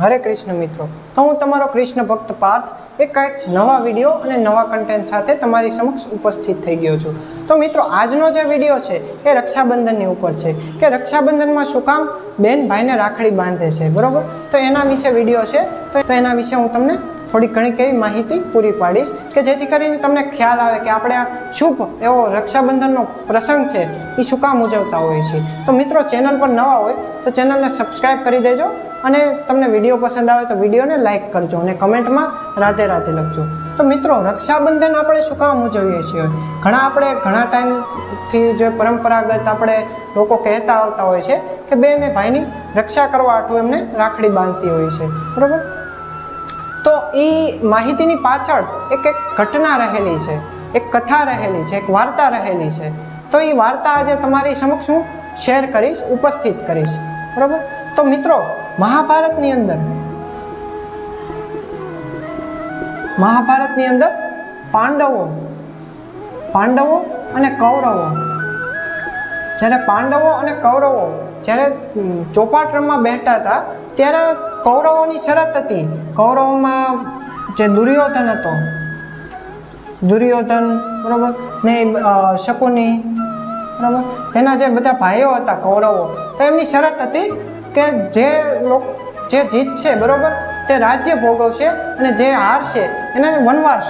હરે કૃષ્ણ મિત્રો. તો હું તમારો કૃષ્ણ ભક્ત પાર્થ, એક કંઈક નવા વીડિયો અને નવા કન્ટેન્ટ સાથે તમારી સમક્ષ ઉપસ્થિત થઈ ગયો છું. તો મિત્રો, આજનો જે વીડિયો છે, એ રક્ષાબંધનની ઉપર છે. કે રક્ષાબંધનમાં શું કામ? બેન ભાઈને રાખડી બાંધે છે, બરોબર? તો એના વિશે વીડિયો છે. તો એના વિશે હું તમને થોડી ઘણી કેવી માહિતી પૂરી પાડીશ કે જેથી કરીને તમને ખ્યાલ આવે કે આપણે આ શુભ એવો રક્ષાબંધનનો પ્રસંગ છે એ શું કામ ઉજવતા હોઈએ છીએ. તો મિત્રો, ચેનલ પર નવા હોય તો ચેનલને સબસ્ક્રાઈબ કરી દેજો અને તમને વીડિયો પસંદ આવે તો વિડીયોને લાઇક કરજો અને કમેન્ટમાં રાધે રાધે લખજો. તો મિત્રો, રક્ષાબંધન આપણે શું કામ ઉજવીએ છીએ? ઘણા આપણે ઘણા ટાઈમથી જે પરંપરાગત આપણે લોકો કહેતા આવતા હોય છે કે બે એ ભાઈની રક્ષા કરવા આટલું એમને રાખડી બાંધતી હોય છે. બરાબર? તો એ માહિતીની પાછળ એક એક ઘટના રહેલી છે, એક કથા રહેલી છે, એક વાર્તા રહેલી છે. તો એ વાર્તા આજે તમારી સમક્ષ હું શેર કરીશ, ઉપસ્થિત કરીશ. બરાબર? તો મિત્રો, મહાભારતની અંદર મહાભારતની અંદર પાંડવો પાંડવો અને કૌરવો. જ્યારે પાંડવો અને કૌરવો જ્યારે ચોપાટ રમવા બેઠા હતા, ત્યારે કૌરવોની શરત હતી. કૌરવોમાં જે દુર્યોધન હતો, દુર્યોધન, બરોબર? ને શકુની, બરાબર? તેના જે બધા ભાઈઓ હતા કૌરવો, તો એમની શરત હતી કે જે લોકો, જે જીતશે બરોબર? તે રાજ્ય ભોગવશે અને જે હારશે, એને વનવાસ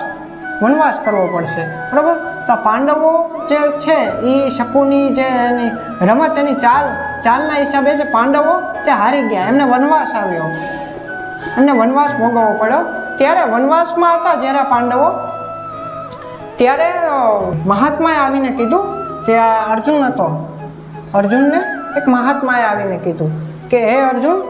વનવાસ કરવો પડશે, બરોબર? તો પાંડવો જે છે એ શકુની જે એની રમત, એની ચાલ, ચાલના હિસાબે જે પાંડવો તે હારી ગયા. એમને વનવાસ આવ્યો. એમને વનવાસ ભોગવવો પડ્યો. ત્યારે વનવાસમાં હતા જ્યારે પાંડવો. ત્યારે મહાત્માએ આવીને કીધું જે આ અર્જુન હતો. અર્જુનને એક મહાત્માએ આવીને કીધું કે, હે અર્જુન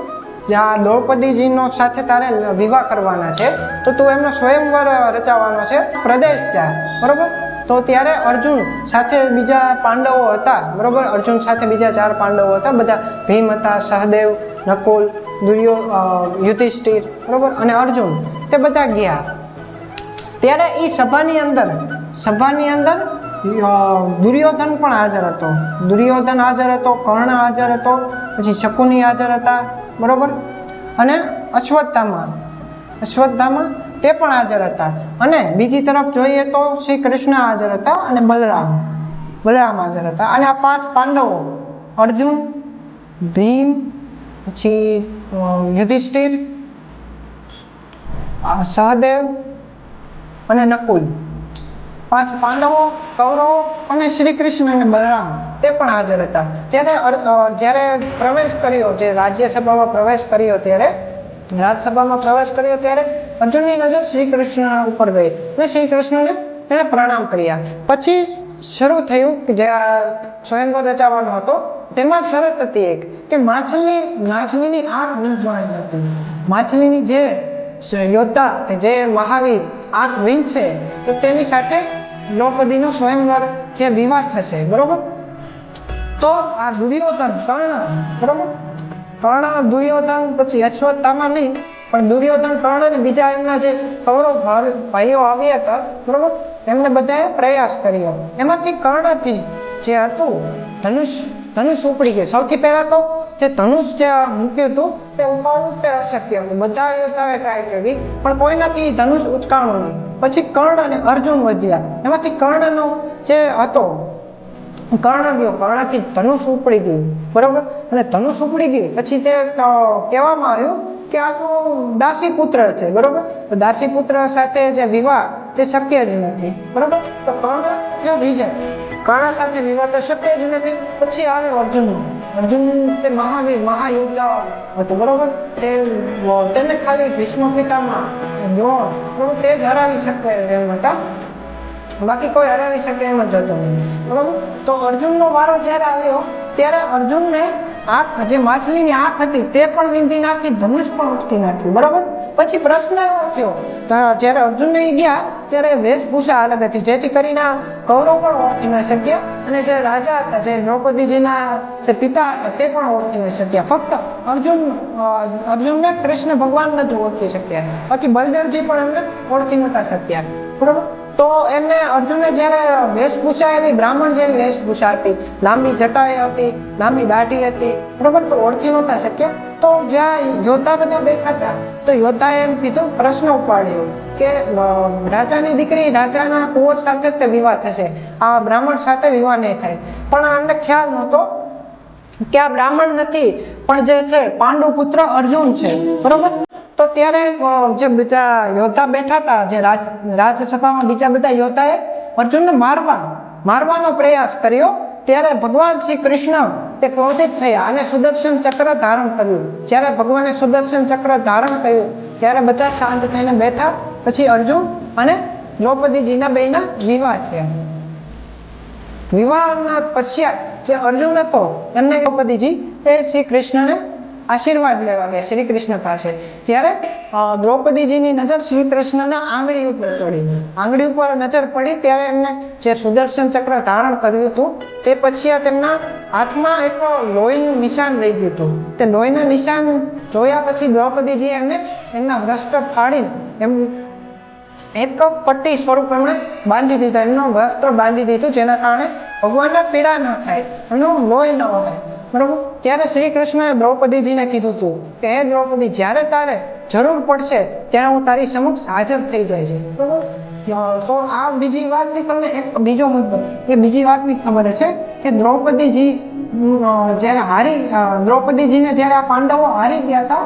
જ્યાં દ્રૌપદીજીનો સાથે તારે વિવાહ કરવાના છે, તો તું એમનો સ્વયંવર રચાવવાનો છે. પ્રદેશ જા. બરોબર? તો ત્યારે અર્જુન સાથે બીજા પાંડવો હતા, બરાબર? અર્જુન સાથે બીજા ચાર પાંડવો હતા. બધા ભીમ હતા, સહદેવ, નકુલ, દુર્યો યુધિષ્ઠિર, બરાબર? અને અર્જુન, તે બધા ગયા. ત્યારે એ સભાની અંદર સભાની અંદર દુર્યોધન પણ હાજર હતો. દુર્યોધન હાજર હતો, કર્ણ હાજર હતો, પછી શકુની હાજર હતા, બરાબર? અને અશ્વત્થામાં, અશ્વત્થામા તે પણ હાજર હતા. અને બીજી તરફ જોઈએ તો શ્રી કૃષ્ણ હાજર હતા અને બલરામ બલરામ હાજર હતા. અને આ પાંચ પાંડવો, અર્જુન, ભીમ, પછી યુધિષ્ઠિર સહદેવ અને નકુલ. પાંચ પાંડવો, કૌરવો અને શ્રી કૃષ્ણ અને બલરામ તે પણ હાજર હતા. ત્યારે જ્યારે પ્રવેશ કર્યો, જે રાજ્યસભામાં પ્રવેશ કર્યો ત્યારે રાજસભામાં પ્રવેશ કર્યો ત્યારે અર્જુનની નજર શ્રી કૃષ્ણ ઉપર ગઈ. અને શ્રી કૃષ્ણને એને પ્રણામ કર્યા. પછી શરૂ થયું કે જે આ સ્વયંવર રચાવાનો હતો, તેમાં શરત હતી એક કે માછલી, માછલીની આંખ વીંચવાની હતી માછલીની જે યોદ્ધા કે જે મહાવીર આંખ વીંચશે તો તેની સાથે દ્રૌપદીનો સ્વયંવર જે વિવાહ થશે, બરોબર? તો આ દુર્યોધન કર્ણ, બરોબર? કર્ણ દુર્યોધન, પછી અશ્વત્થામા નહીં પણ દુર્યોધન કર્ણ અને બીજા એમના જે કૌરવ ભાઈ- ભાઈઓ આવ્યા હતા, બરોબર? એમને બધાએ પ્રયાસ કર્યો. એમાંથી કર્ણથી જે હતું, ધનુષ ધનુષ ઉપડી ગયું. સૌથી પહેલા તો જે ધનુષ જે મૂક્યું હતું, તે ઉપાડવું તે અશક્ય હતું. બધા યોદ્ધાએ ટ્રાય કરી, પણ કોઈનાથી ધનુષ ઉચકાણું નહીં. પછી કર્ણ અને અર્જુન વધ્યા. એમાંથી કર્ણનો જે હતો કર્ણ ગયો કર્ણથી ધનુષ ઉપડી ગયું, બરોબર? અને ધનુષ ઉપડી ગયું, પછી તે કહેવામાં આવ્યું કે આ તો દાસી પુત્ર છે, બરોબર? તો દાસી પુત્ર સાથે જે વિવાહ તે શક્ય જ નથી, બરોબર? તો કર્ણ થયો વિજય. કર્ણ સાથે વિવાહ તો શક્ય જ નથી. પછી આવે અર્જુન. અર્જુન તે મહાવીર મહાયોદ્ધા હતો, બરોબર? તે તેને ખાલી ભીષ્મ પિતામાં દ્રોણ તે જ હરાવી શકે એમ હતા. બાકી કોઈ હરાવી શકે એમ જ હતો. બરોબર? તો અર્જુનનો વારો જ્યારે આવ્યો, ત્યારે અર્જુનને આંખ જે માછલીની આંખ હતી તે પણ વીંધી નાખી, ધનુષ પણ ઉચકી નાખ્યું બરાબર? પછી પ્રશ્ન એવો થયો જ્યારે અર્જુન અહીં ગયા, ત્યારે વેશભૂષા અલગ હતી. જેથી કરીને કૌરવ પણ ઓળખી ન શક્યા અને જે રાજા હતા, જે દ્રૌપદીજીના જે પિતા હતા, તે પણ ઓળખી ન શક્યા. ફક્ત અર્જુન અર્જુનને કૃષ્ણ ભગવાન નથી ઓળખી શક્યા. બાકી બલદેવજી પણ એમને ઓળખી નતા શક્યા. બરોબર? તો એમને અર્જુને જ્યારે વેશભૂષા એવી બ્રાહ્મણ જેવી વેશભૂષા હતી, લાંબી જટાઈ હતી, લાંબી દાઢી હતી, બરોબર, તો ઓળખી નહોતા શક્ય. તો જ્યાં યોદ્ધા બધા બેઠા હતા, તો યોદ્ધાએ એમ કીધું, પ્રશ્ન ઉપાડ્યો કે રાજાની દીકરી રાજાના કુંવર સાથે તે વિવાહ થશે. આ બ્રાહ્મણ સાથે વિવાહ નહીં થાય. પણ આમને ખ્યાલ નહોતો કે આ બ્રાહ્મણ નથી, પણ જે છે પાંડુ પુત્ર અર્જુન છે. બરોબર? ત્યારે જે બીજા યોદ્ધા બેઠા હતા, જે રાજ્યસભામાં બીજા બધા યોદ્ધાએ અર્જુનને મારવા, મારવાનો પ્રયાસ કર્યો, ત્યારે ભગવાન શ્રી કૃષ્ણ તે ક્રોધિત થયા અને સુદર્શન ચક્ર ધારણ કર્યું. જ્યારે ભગવાને સુદર્શન ચક્ર ધારણ કર્યું, ત્યારે બધા શાંત થઈને બેઠા. પછી અર્જુન અને દ્રૌપદીજીના બેયના વિવાહ થયા. વિવાહના પશ્ચાત જે અર્જુન હતો, એમને દ્રૌપદીજી એ શ્રી કૃષ્ણને આશીર્વાદ લેવા ગયા શ્રી કૃષ્ણ પાસે. ત્યારે દ્રૌપદીજીની નજર શ્રી કૃષ્ણના આંગળી ઉપર પડી આંગળી ઉપર નજર પડી ત્યારે એમને જે સુદર્શન ચક્ર ધારણ કર્યું હતું, તે પછી આ તેમના હાથમાં એક લોહીનું નિશાન રહી ગયું હતું. તે લોહીના નિશાન જોયા પછી દ્રૌપદીજી એમને એમના વ્રસ્ત ફાડીને એમ એક પટ્ટી સ્વરૂપ એમણે બાંધી દીધા. એમનું વસ્ત્ર બાંધી દીધું જેના કારણે ભગવાનને પીડા ન થાય એમનું લોહી ન વહે બરોબર? ત્યારે શ્રી કૃષ્ણએ દ્રૌપદીજીને કીધું હતું કે, હે દ્રૌપદી, જ્યારે તારે જરૂર પડશે, ત્યારે હું તારી સમક્ષ હાજર થઈ જાય છે. બરાબર? તો આ બીજી વાતની તમને એક બીજો મુદ્દો, એ બીજી વાતની ખબર છે કે દ્રૌપદીજી જ્યારે હારી દ્રૌપદીજીને જ્યારે આ પાંડવો હારી ગયા હતા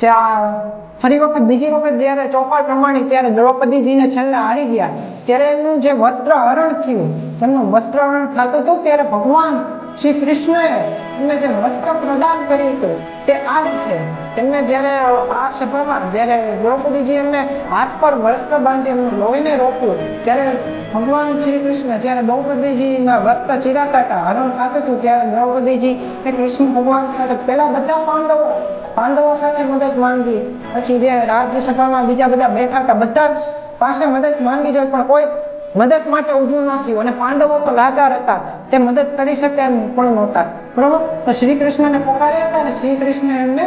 જ્યાં ફરી વખત, બીજી વખત જ્યારે ચોપાટ પ્રમાણે ત્યારે દ્રૌપદીજીને છેલ્લે હારી ગયા, ત્યારે એમનું જે વસ્ત્ર હરણ થયું, તેમનું વસ્ત્ર હરણ થતું હતું, ત્યારે ભગવાન શ્રી કૃષ્ણએ એમને જે વસ્ત્ર પ્રદાન કર્યું હતું, તે આ છે. તેમને જ્યારે આ સભામાં, જ્યારે દ્રૌપદીજી એમને હાથ પર વસ્ત્ર બાંધી એમનું લોહીને રોક્યું ત્યારે ભગવાન શ્રી કૃષ્ણ જ્યારે દ્રૌપદીજીના વસ્ત્ર ચીરાતા હતા, હરણ ખાતું હતું, ત્યારે દ્રૌપદીજી એ કૃષ્ણ ભગવાન સાથે પેલા બધા પાંડવો પાંડવો સાથે મદદ માંગી. પછી જે રાજ્યસભામાં બીજા બધા બેઠા હતા, બધા જ પાસે મદદ માંગી જોઈ, પણ કોઈ મદદ માટે ઊભું ન થયું. અને પાંડવો તો લાચાર હતા. તે મદદ કરી શકે એમ પણ નહોતા. બરોબર? તો શ્રી કૃષ્ણને પોકાર્યા હતા અને શ્રી કૃષ્ણ એમને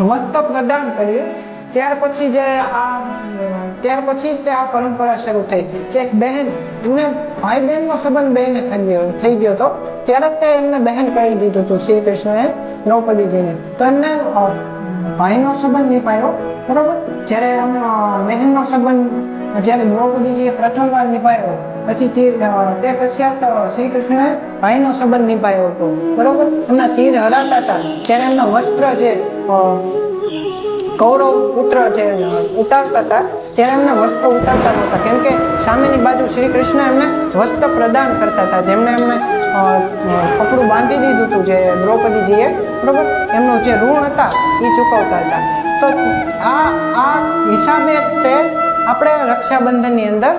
વસ્ત્ર પ્રદાન કર્યું. ત્યાર પછી જે આ, ત્યાર પછી તે આ પરંપરા શરૂ થઈ. કે એક બહેન, એમને ભાઈ બહેનનો સંબંધ બહેને થઈ ગયો થઈ ગયો હતો. ત્યારે જ તે એમને બહેન કહી દીધું હતું શ્રી કૃષ્ણએ દ્રૌપદીજીને તો એમને ભાઈનો સંબંધ નિભાયો. બરોબર? જ્યારે એમ બહેનનો સંબંધ, જ્યારે દ્રૌપદીજીએ પ્રથમ વાર નિભાયો પછી તે તે પશ્ચાત શ્રી કૃષ્ણએ ભાઈનો સંબંધ નિભાયો હતો. બરોબર? એમના ચીર હરાતા હતા. ત્યારે એમના વસ્ત્ર જે કૌરવ પુત્ર જે ઉતારતા હતા, ત્યારે એમને વસ્ત્ર ઉતારતા નહોતા. કેમ કે સામેની બાજુ શ્રી કૃષ્ણ એમને વસ્ત્ર પ્રદાન કરતા હતા. જેમને એમને કપડું બાંધી દીધું હતું જે દ્રૌપદીજીએ. બરોબર? એમનું જે ઋણ હતા, એ ચૂકવતા હતા. તો આ આ હિસાબે તે આપણે રક્ષાબંધનની અંદર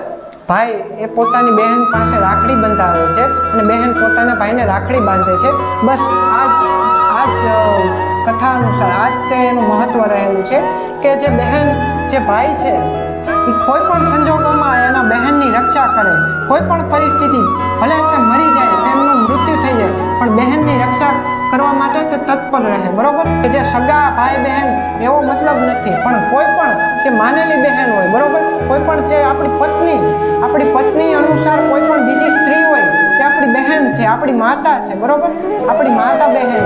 ભાઈ એ પોતાની બહેન પાસે રાખડી બંધાવે છે અને બહેન પોતાના ભાઈને રાખડી બાંધે છે. બસ આ જ આ જ કથા અનુસાર આ જ તે એનું મહત્વ રહેલું છે કે જે બહેન, જે ભાઈ છે, એ કોઈ પણ સંજોગોમાં એના બહેનની રક્ષા કરે. કોઈ પણ પરિસ્થિતિ ભલે તે મરી જાય કરવા માટે તે તત્પર રહે, બરોબર? કે જે સગા, ભાઈ, બહેન, એવો મતલબ નથી. પણ કોઈ પણ જે માનેલી બહેન હોય, બરોબર? કોઈ પણ જે આપણી પત્ની આપણી પત્ની અનુસાર કોઈ પણ બીજી સ્ત્રી હોય, તે આપણી બહેન છે, આપણી માતા છે, બરોબર? આપણી માતા બહેન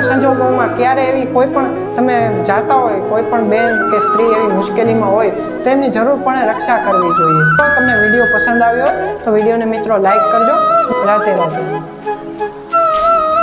પણ સંજોગોમાં ક્યારે એવી કોઈ પણ તમે જાતા હોય કોઈ પણ બેન કે સ્ત્રી એવી મુશ્કેલીમાં હોય, તો એમની જરૂરપણે રક્ષા કરવી જોઈએ. તો તમને વીડિયો પસંદ આવ્યો હોય, તો વિડીયોને મિત્રો લાઈક કરજો. રાતે રાધે